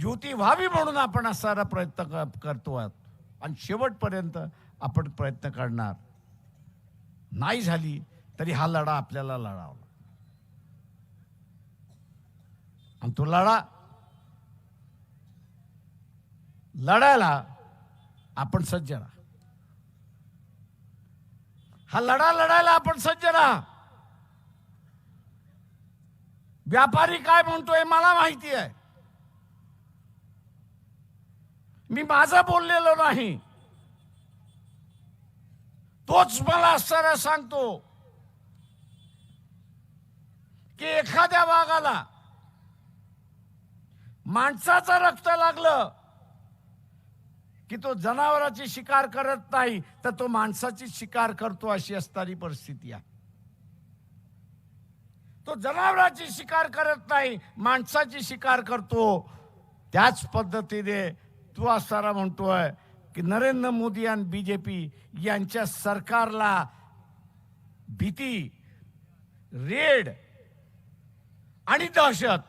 युती व्हावी म्हणून आपण असारा प्रयत्न करतो आहोत. आणि शेवटपर्यंत आपण प्रयत्न करणार. नाही झाली तरी हा लढा आपल्याला लढावा. आणि तो लढा लढायला आपण सज्ज राहा. हा लढा लढायला आपण सज्ज राहा. व्यापारी काय म्हणतोय मला माहिती आहे. मी माझं बोललेलो नाही. तोच मला असताना सांगतो की एखाद्या वाघाला माणसाचं रक्त लागलं की तो जनावराची शिकार करत नाही तर तो माणसाची शिकार करतो अशी असणारी परिस्थिती आहे. तो जनावराची शिकार करत नाही माणसाची शिकार करतो. त्याच पद्धतीने तू असताना म्हणतोय की नरेंद्र मोदी आणि बीजेपी यांच्या सरकारला भीती रेड आणि दहशत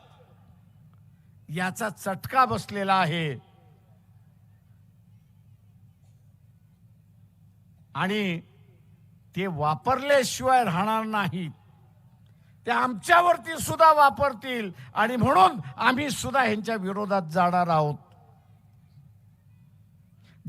याचा चटका बसलेला आहे. आणि ते वापरल्याशिवाय राहणार नाहीत. ते आमच्यावरती सुद्धा वापरतील आणि म्हणून आम्ही सुद्धा ह्यांच्या विरोधात जाणार आहोत.